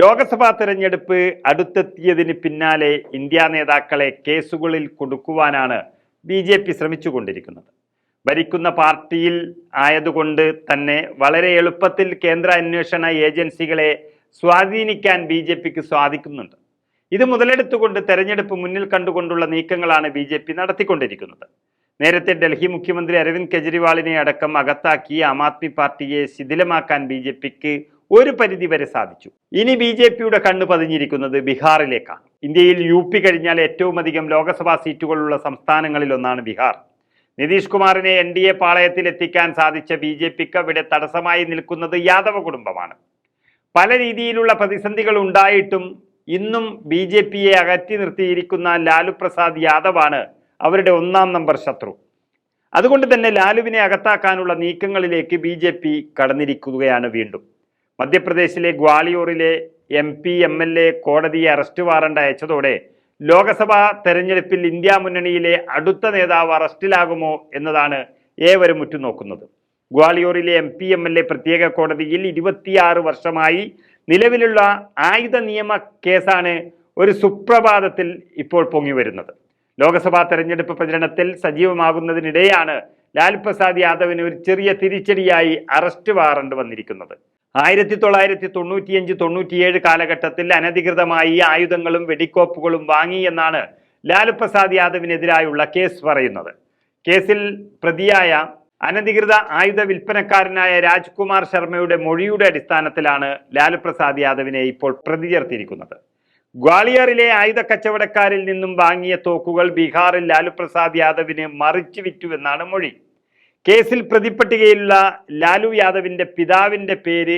ലോക്സഭാ തെരഞ്ഞെടുപ്പ് അടുത്തെത്തിയതിന് പിന്നാലെ ഇന്ത്യ നേതാക്കളെ കേസുകളിൽ കൊടുക്കുവാനാണ് ബി ജെ പി ശ്രമിച്ചുകൊണ്ടിരിക്കുന്നത്. ഭരിക്കുന്ന പാർട്ടിയിൽ ആയതുകൊണ്ട് തന്നെ വളരെ എളുപ്പത്തിൽ കേന്ദ്ര അന്വേഷണ ഏജൻസികളെ സ്വാധീനിക്കാൻ ബി ജെ പിക്ക് സാധിക്കുന്നുണ്ട്. ഇത് മുതലെടുത്തുകൊണ്ട് തെരഞ്ഞെടുപ്പ് മുന്നിൽ കണ്ടുകൊണ്ടുള്ള നീക്കങ്ങളാണ് ബി ജെ പി നടത്തിക്കൊണ്ടിരിക്കുന്നത്. നേരത്തെ ഡൽഹി മുഖ്യമന്ത്രി അരവിന്ദ് കെജ്രിവാളിനെ അടക്കം അകത്താക്കി ആം ആദ്മി പാർട്ടിയെ ശിഥിലമാക്കാൻ ബി ജെ പിക്ക് ഒരു പരിധിവരെ സാധിച്ചു. ഇനി ബി ജെ പിയുടെ കണ്ണ് പതിഞ്ഞിരിക്കുന്നത് ബീഹാറിലേക്കാണ്. ഇന്ത്യയിൽ യു പി കഴിഞ്ഞാൽ ഏറ്റവും അധികം ലോക്സഭാ സീറ്റുകളുള്ള സംസ്ഥാനങ്ങളിലൊന്നാണ് ബീഹാർ. നിതീഷ് കുമാറിനെ എൻ ഡി എ പാളയത്തിൽ എത്തിക്കാൻ സാധിച്ച ബി ജെ പിക്ക് അവിടെ തടസ്സമായി നിൽക്കുന്നത് യാദവ കുടുംബമാണ്. പല രീതിയിലുള്ള പ്രതിസന്ധികൾ ഉണ്ടായിട്ടും ഇന്നും ബി ജെ പിയെ അകറ്റി നിർത്തിയിരിക്കുന്ന ലാലു പ്രസാദ് യാദവാണ് അവരുടെ ഒന്നാം നമ്പർ ശത്രു. അതുകൊണ്ട് തന്നെ ലാലുവിനെ അകത്താക്കാനുള്ള നീക്കങ്ങളിലേക്ക് ബി കടന്നിരിക്കുകയാണ് വീണ്ടും. മധ്യപ്രദേശിലെ ഗ്വാളിയോറിലെ M P M L A കോടതിയെ അറസ്റ്റ് വാറണ്ട് അയച്ചതോടെ ലോക്സഭാ തെരഞ്ഞെടുപ്പിൽ ഇന്ത്യ മുന്നണിയിലെ അടുത്ത നേതാവ് അറസ്റ്റിലാകുമോ എന്നതാണ് ഏവരും ഉറ്റുനോക്കുന്നത്. ഗ്വാളിയോറിലെ M P M L A പ്രത്യേക കോടതിയിൽ ഇരുപത്തിയാറ് വർഷമായി നിലവിലുള്ള ആയുധ നിയമ കേസാണ് ഒരു സുപ്രഭാതത്തിൽ ഇപ്പോൾ പൊങ്ങി വരുന്നത്. ലോക്സഭാ തെരഞ്ഞെടുപ്പ് പ്രചരണത്തിൽ സജീവമാകുന്നതിനിടെയാണ് ലാൽ പ്രസാദ് യാദവിന് ഒരു ചെറിയ തിരിച്ചടിയായി അറസ്റ്റ് വാറണ്ട് വന്നിരിക്കുന്നത്. ആയിരത്തി തൊള്ളായിരത്തി തൊണ്ണൂറ്റിയഞ്ച് തൊണ്ണൂറ്റിയേഴ് കാലഘട്ടത്തിൽ അനധികൃതമായി ആയുധങ്ങളും വെടിക്കോപ്പുകളും വാങ്ങി എന്നാണ് ലാലു പ്രസാദ് യാദവിനെതിരായുള്ള കേസ് പറയുന്നത്. കേസിൽ പ്രതിയായ അനധികൃത ആയുധ വിൽപ്പനക്കാരനായ രാജ്കുമാർ ശർമ്മയുടെ മൊഴിയുടെ അടിസ്ഥാനത്തിലാണ് ലാലു പ്രസാദ് യാദവിനെ ഇപ്പോൾ പ്രതി ചേർത്തിരിക്കുന്നത് ഗ്വാളിയറിലെ ആയുധ കച്ചവടക്കാരിൽ നിന്നും വാങ്ങിയ തോക്കുകൾ ബീഹാറിൽ ലാലു പ്രസാദ് യാദവിന് മറിച്ചു വിറ്റുവെന്നാണ് മൊഴി. കേസിൽ പ്രതിപ്പട്ടികയിലുള്ള ലാലു യാദവിന്റെ പിതാവിന്റെ പേര്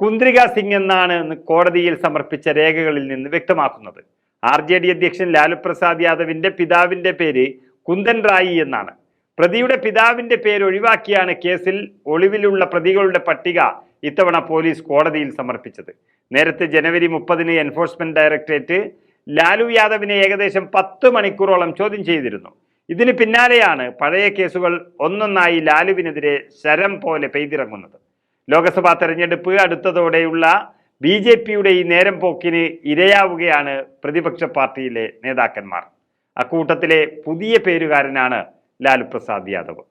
കുന്ദ്രിക സിംഗ് എന്നാണ് കോടതിയിൽ സമർപ്പിച്ച രേഖകളിൽ നിന്ന് വ്യക്തമാക്കുന്നത്. ആർ ജെ ഡി അധ്യക്ഷൻ ലാലു പ്രസാദ് യാദവിന്റെ പിതാവിന്റെ പേര് കുന്ദൻ റായി എന്നാണ്. പ്രതിയുടെ പിതാവിന്റെ പേര് ഒഴിവാക്കിയാണ് കേസിൽ ഒളിവിലുള്ള പ്രതികളുടെ പട്ടിക ഇത്തവണ പോലീസ് കോടതിയിൽ സമർപ്പിച്ചത്. നേരത്തെ ജനുവരി മുപ്പതിന് എൻഫോഴ്സ്മെന്റ് ഡയറക്ടറേറ്റ് ലാലു യാദവിനെ ഏകദേശം പത്ത് മണിക്കൂറോളം ചോദ്യം ചെയ്തിരുന്നു. ഇതിന് പിന്നാലെയാണ് പഴയ കേസുകൾ ഒന്നൊന്നായി ലാലുവിനെതിരെ ശരം പോലെ പെയ്തിറങ്ങുന്നത്. ലോക്സഭാ തെരഞ്ഞെടുപ്പ് അടുത്തതോടെയുള്ള ബി ജെ പിയുടെ ഈ നേരം പോക്കിന് ഇരയാവുകയാണ് പ്രതിപക്ഷ പാർട്ടിയിലെ നേതാക്കന്മാർ. അക്കൂട്ടത്തിലെ പുതിയ പേരുകാരനാണ് ലാലു പ്രസാദ് യാദവ്.